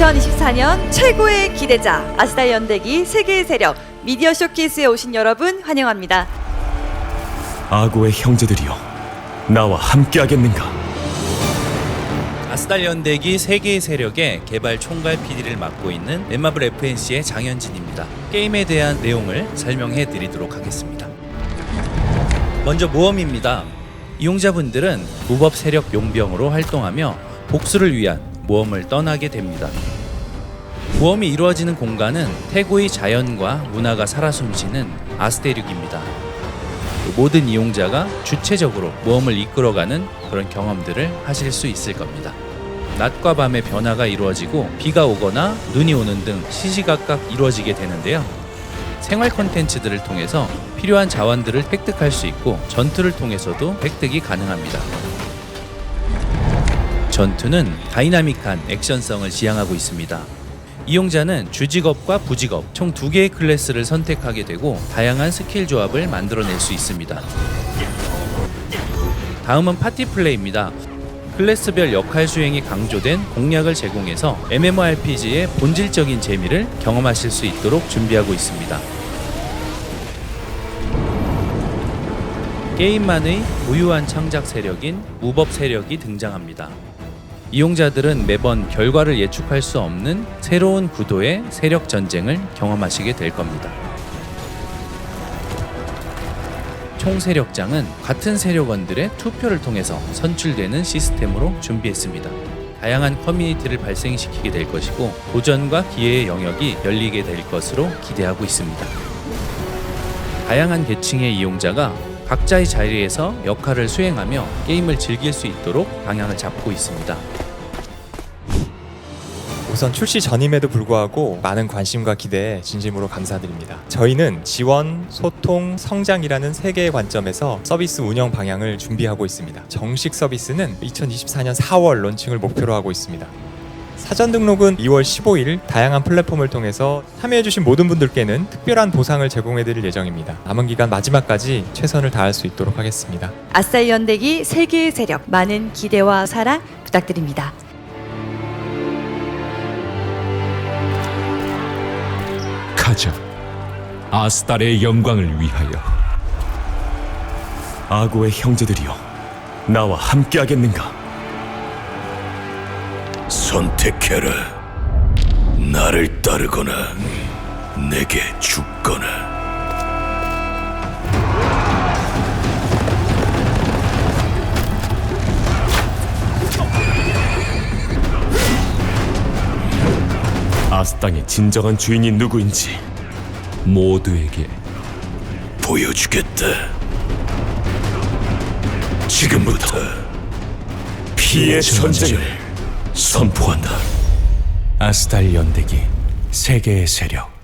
2024년 최고의 기대자 아스달 연대기 세계의 세력 미디어 쇼케이스에 오신 여러분 환영합니다. 아고의 형제들이여 나와 함께하겠는가 아스달 연대기 세계의 세력의 개발 총괄 PD를 맡고 있는 넷마블 FNC의 장현진입니다. 게임에 대한 내용을 설명해 드리도록 하겠습니다. 먼저 모험입니다. 이용자분들은 무법 세력 용병으로 활동하며 복수를 위한 모험을 떠나게 됩니다. 모험이 이루어지는 공간은 태고의 자연과 문화가 살아 숨쉬는 아스테륙입니다. 모든 이용자가 주체적으로 모험을 이끌어가는 그런 경험들을 하실 수 있을 겁니다. 낮과 밤의 변화가 이루어지고 비가 오거나 눈이 오는 등 시시각각 이루어지게 되는데요. 생활 콘텐츠들을 통해서 필요한 자원들을 획득할 수 있고 전투를 통해서도 획득이 가능합니다. 전투는 다이나믹한 액션성을 지향하고 있습니다. 이용자는 주직업과 부직업 총 두 개의 클래스를 선택하게 되고 다양한 스킬 조합을 만들어낼 수 있습니다. 다음은 파티 플레이입니다. 클래스별 역할 수행이 강조된 공략을 제공해서 MMORPG의 본질적인 재미를 경험하실 수 있도록 준비하고 있습니다. 게임만의 고유한 창작 세력인 무법 세력이 등장합니다. 이용자들은 매번 결과를 예측할 수 없는 새로운 구도의 세력 전쟁을 경험하시게 될 겁니다. 총 세력장은 같은 세력원들의 투표를 통해서 선출되는 시스템으로 준비했습니다. 다양한 커뮤니티를 발생시키게 될 것이고 도전과 기회의 영역이 열리게 될 것으로 기대하고 있습니다. 다양한 계층의 이용자가 각자의 자리에서 역할을 수행하며 게임을 즐길 수 있도록 방향을 잡고 있습니다. 우선 출시 전임에도 불구하고 많은 관심과 기대에 진심으로 감사드립니다. 저희는 지원, 소통, 성장이라는 세 개의 관점에서 서비스 운영 방향을 준비하고 있습니다. 정식 서비스는 2024년 4월 론칭을 목표로 하고 있습니다. 사전 등록은 2월 15일 다양한 플랫폼을 통해서 참여해주신 모든 분들께는 특별한 보상을 제공해드릴 예정입니다. 남은 기간 마지막까지 최선을 다할 수 있도록 하겠습니다. 아스달 연대기 세계의 세력 많은 기대와 사랑 부탁드립니다. 가자 아스달의 영광을 위하여 아고의 형제들이여 나와 함께하겠는가 선택해라. 나를 따르거나 내게 죽거나. 아스땅의 진정한 주인이 누구인지 모두에게 보여주겠다. 지금부터 피의 전쟁을 선포한다. 아스달 연대기 세계의 세력